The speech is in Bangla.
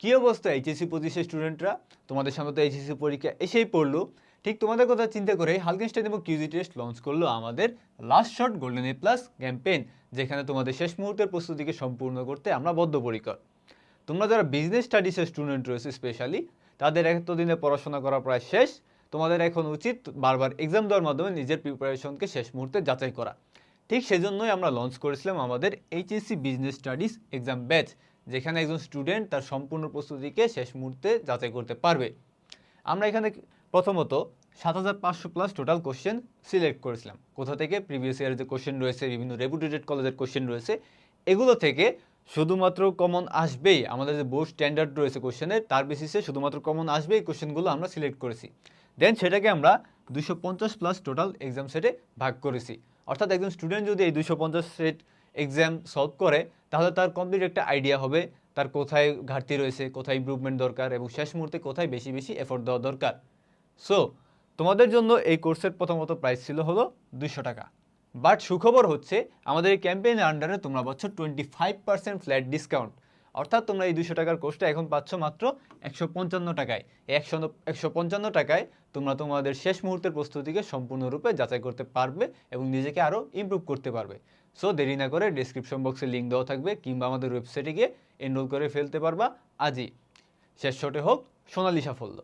কী অবস্থা এইচএসসি পঁচিশের স্টুডেন্টরা তোমাদের সামনে তো এইচএসসি পরীক্ষা এসেই পড়ল। ঠিক তোমাদের কথা চিন্তা করে হালকেনস্টাইন এবং কিউজি টেস্ট লঞ্চ করল আমাদের last shot golden A plus campaign যেখানে তোমাদের শেষ মুহূর্তের প্রস্তুতিকে সম্পূর্ণ করতে আমরা বদ্ধপরিকর। তোমরা যারা বিজনেস স্টাডিজের স্টুডেন্ট রয়েছে স্পেশালি তাদের এতদিনে পড়াশোনা করা প্রায় শেষ। তোমাদের এখন উচিত বারবার এক্সাম দেওয়ার মাধ্যমে নিজের প্রিপারেশনকে শেষ মুহূর্তে যাচাই করা। ঠিক সেজন্যই আমরা লঞ্চ করেছিলাম আমাদের HSC business studies exam batch যেখানে একজন স্টুডেন্ট তার সম্পূর্ণ প্রস্তুতিকে শেষ মুহূর্তে যাচাই করতে পারবে। আমরা এখানে প্রথমত সাত হাজার পাঁচশো প্লাস টোটাল কোশ্চেন সিলেক্ট করেছিলাম। কোথা থেকে? প্রিভিয়াস ইয়ারের যে কোশ্চেন রয়েছে, বিভিন্ন রেপুটেটেড কলেজের কোশ্চেন রয়েছে, এগুলো থেকে শুধুমাত্র কমন আসবেই। আমাদের যে বোর্ড স্ট্যান্ডার্ড রয়েছে কোশ্চেনের তার বেসিসে শুধুমাত্র কমন আসবে এই কোশ্চেনগুলো আমরা সিলেক্ট করেছি। দেন সেটাকে আমরা দুশো পঞ্চাশ প্লাস টোটাল এক্সাম সেটে ভাগ করেছি। অর্থাৎ একজন স্টুডেন্ট যদি এই দুশো পঞ্চাশ সেট এক্সাম সলভ করে, তাহলে তার কমপ্লিট একটা আইডিয়া হবে, তার কোথায় ঘাটতি রয়েছে, কোথায় ইমপ্রুভমেন্ট দরকার এবং শেষ মুহূর্তে কোথায় বেশি বেশি এফোর্ট দেওয়া দরকার। সো তোমাদের জন্য এই কোর্সের প্রথমত প্রাইস ছিল হলো দুশো টাকা। বাট সুখবর হচ্ছে, আমাদের এই ক্যাম্পেইনের আন্ডারে তোমরা পাচ্ছ twenty five percent flat discount অর্থাৎ তোমরা এই দুশো টাকার কোর্সটা এখন পাচ্ছ মাত্র একশো পঞ্চান্ন টাকায়। একশো একশো পঞ্চান্ন টাকায় তোমরা তোমাদের শেষ মুহূর্তের প্রস্তুতিকে সম্পূর্ণরূপে যাচাই করতে পারবে এবং নিজেকে আরও ইমপ্রুভ করতে পারবে। সো দেরি না করে ডিসক্রিপশন বক্সে লিঙ্ক দেওয়া থাকবে কিংবা আমাদের ওয়েবসাইটে গিয়ে এনরোল করে ফেলতে পারবা। আজই। শেষ শটে হোক, সোনালি সাফল্য।